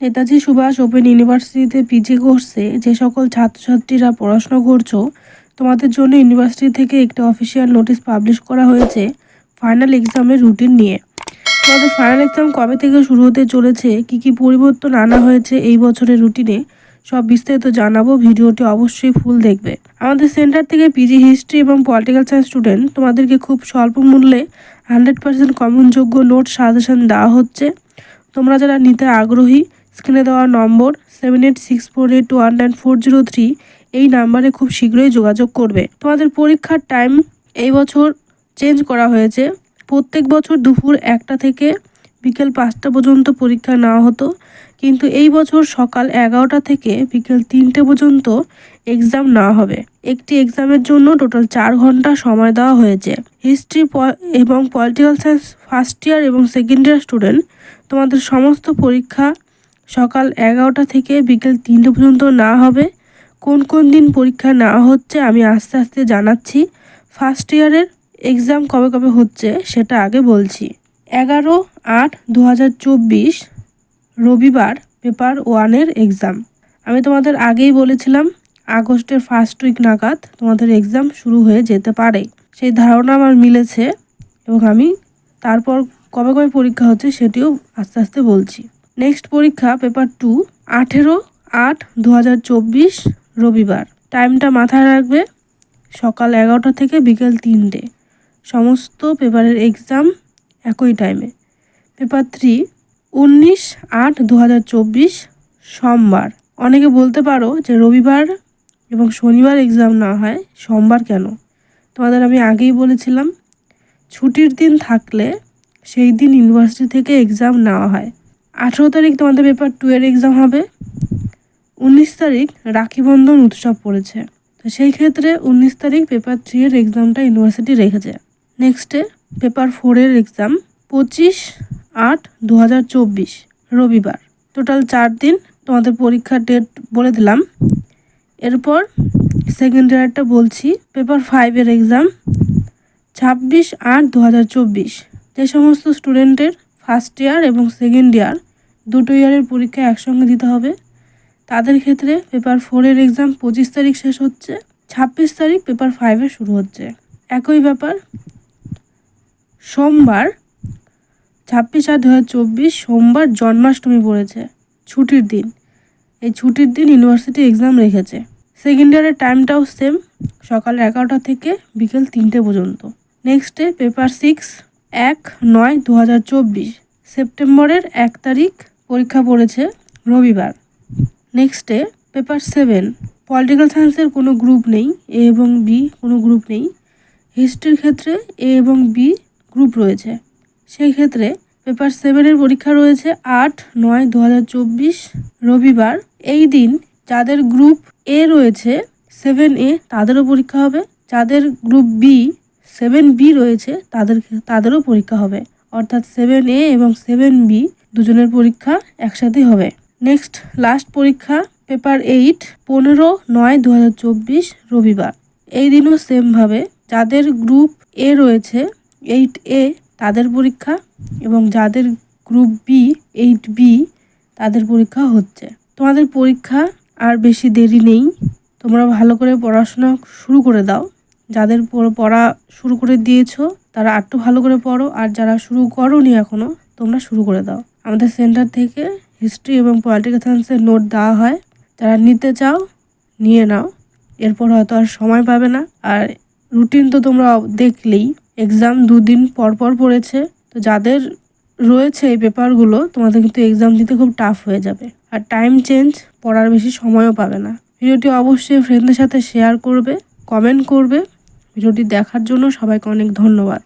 Netaji Subhas open ইউনিভার্সিটিতে PG কোর্সে যে সকল ছাত্রছাত্রীরা পড়াশোনা করছ, তোমাদের জন্য ইউনিভার্সিটি থেকে একটি অফিসিয়াল নোটিশ পাবলিশ করা হয়েছে ফাইনাল এক্সামের রুটিন নিয়ে। তোমাদের ফাইনাল এক্সাম কবে থেকে শুরু হতে চলেছে, কি কি পরিবর্তন আনা হয়েছে এই বছরের রুটিনে, সব বিস্তারিত জানাব। ভিডিওটি অবশ্যই ফুল দেখবে। আমাদের সেন্টার থেকে পিজি হিস্ট্রি এবং পলিটিক্যাল সায়েন্স স্টুডেন্ট তোমাদেরকে খুব স্বল্প মূল্যে হান্ড্রেড পার্সেন্ট কমনযোগ্য নোট সাজেশন দেওয়া হচ্ছে। তোমরা যারা নিতে আগ্রহী স্ক্রিনে দেওয়া number seven eight six four eight one nine four zero three এই নাম্বারে খুব শীঘ্রই যোগাযোগ করবে। তোমাদের পরীক্ষার টাইম এই বছর চেঞ্জ করা হয়েছে। প্রত্যেক বছর দুপুর একটা থেকে বিকেল পাঁচটা পর্যন্ত পরীক্ষা নেওয়া হতো। কিন্তু এই বছর সকাল এগারোটা থেকে বিকেল তিনটে পর্যন্ত এক্সাম নেওয়া হবে। একটি এক্সামের জন্য টোটাল চার ঘণ্টা সময় দেওয়া হয়েছে। হিস্ট্রি এবং পলিটিক্যাল সায়েন্স ফার্স্ট ইয়ার এবং সেকেন্ড ইয়ার স্টুডেন্ট তোমাদের সমস্ত পরীক্ষা সকাল এগারোটা থেকে বিকেল তিনটে পর্যন্ত না হবে। কোন কোন দিন পরীক্ষা না হচ্ছে আমি আস্তে আস্তে জানাচ্ছি। ফার্স্ট ইয়ারের এক্সাম কবে কবে হচ্ছে সেটা আগে বলছি। এগারো আট দু রবিবার পেপার ওয়ানের এক্সাম আমি তোমাদের আগেই বলেছিলাম, আগস্টের ফার্স্ট উইক নাগাদ তোমাদের এক্সাম শুরু হয়ে যেতে পারে। সেই ধারণা আমার মিলেছে এবং আমি তারপর কবে কবে পরীক্ষা হচ্ছে সেটিও আস্তে আস্তে বলছি। নেক্সট পরীক্ষা পেপার টু আঠেরো আট দু রবিবার। টাইমটা মাথায় রাখবে সকাল এগারোটা থেকে বিকেল তিনটে। সমস্ত পেপারের এক্সাম একই টাইমে পেপার থ্রি উনিশ আট দু সোমবার। অনেকে বলতে পারো যে রবিবার এবং শনিবার এক্সাম না হয়, সোমবার কেন? তোমাদের আমি আগেই বলেছিলাম, ছুটির দিন থাকলে সেই দিন ইউনিভার্সিটি থেকে এক্সাম নেওয়া হয়। আঠেরো তারিখ তোমাদের পেপার টু এর এক্সাম হবে। উনিশ তারিখ রাখি বন্ধন উৎসব পড়েছে। তো সেই ক্ষেত্রে উনিশ তারিখ পেপার থ্রি এর এক্সামটা ইউনিভার্সিটি রেখেছে। নেক্সটে পেপার ফোরের এক্সাম পঁচিশ আট দু রবিবার। টোটাল চার দিন তোমাদের পরীক্ষার ডেট বলে দিলাম। এরপর সেকেন্ড ইয়ারটা বলছি পেপার ফাইভের এক্সাম ছাব্বিশ আট দু যে সমস্ত স্টুডেন্টের ফার্স্ট ইয়ার এবং সেকেন্ড ইয়ার দুটো ইয়ারের পরীক্ষা একসঙ্গে দিতে হবে। তাদের ক্ষেত্রে পেপার ফোরের এক্সাম পঁচিশ তারিখ শেষ হচ্ছে, ছাব্বিশ তারিখ পেপার ফাইভে শুরু হচ্ছে। একই ব্যাপার, সোমবার ছাব্বিশ আট দু চব্বিশ সোমবার জন্মাষ্টমী পড়েছে, ছুটির দিন। এই ছুটির দিন ইউনিভার্সিটি এক্সাম রেখেছে। সেকেন্ড ইয়ারের টাইমটাও সেম সকাল এগারোটা থেকে বিকেল তিনটে পর্যন্ত। নেক্সটে পেপার সিক্স এক নয় দু সেপ্টেম্বরের এক তারিখ পরীক্ষা পড়েছে রবিবার। নেক্সটে পেপার সেভেন পলিটিক্যাল সায়েন্সের কোনো গ্রুপ নেই এ এবং বি কোনো গ্রুপ নেই। হিস্ট্রির ক্ষেত্রে এ এবং বি গ্রুপ রয়েছে। সেই ক্ষেত্রে পেপার সেভেনের পরীক্ষা রয়েছে আট নয় দু রবিবার। এই দিন যাদের গ্রুপ এ রয়েছে সেভেন এ তাদেরও পরীক্ষা হবে। যাদের গ্রুপ বি সেভেন বি রয়েছে, তাদের তাদেরও পরীক্ষা হবে। অর্থাৎ সেভেন এ এবং সেভেন বি দুজনের পরীক্ষা একসাথেই হবে। নেক্সট লাস্ট পরীক্ষা পেপার এইট পনেরো নয় দু রবিবার। এই দিনও সেমভাবে যাদের গ্রুপ এ রয়েছে এইট এ তাদের পরীক্ষা এবং যাদের গ্রুপ বি এইট বি তাদের পরীক্ষা হচ্ছে। তোমাদের পরীক্ষা আর বেশি দেরি নেই। তোমরা ভালো করে পড়াশোনা শুরু করে দাও। যাদের পড়া শুরু করে দিয়েছ, তারা আরটু ভালো করে পড়ো। আর যারা শুরু করোনি এখনও তোমরা শুরু করে দাও। আমাদের সেন্টার থেকে হিস্ট্রি এবং পলিটিক্যাল সায়েন্সের নোট দেওয়া হয়। যারা নিতে চাও, নিয়ে নাও। এরপর হয়তো আর সময় পাবে না। আর রুটিন তো তোমরা দেখলেই এক্সাম দুদিন পর পর পড়েছে। তো যাদের রয়েছে এই পেপারগুলো তোমাদের কিন্তু এক্সাম দিতে খুব টাফ হয়ে যাবে। আর টাইম চেঞ্জ পড়ার বেশি সময়ও পাবে না। ভিডিওটি অবশ্যই ফ্রেন্ডদের সাথে শেয়ার করবে কমেন্ট করবে। ভিডিওটি দেখার জন্য সবাইকে অনেক ধন্যবাদ।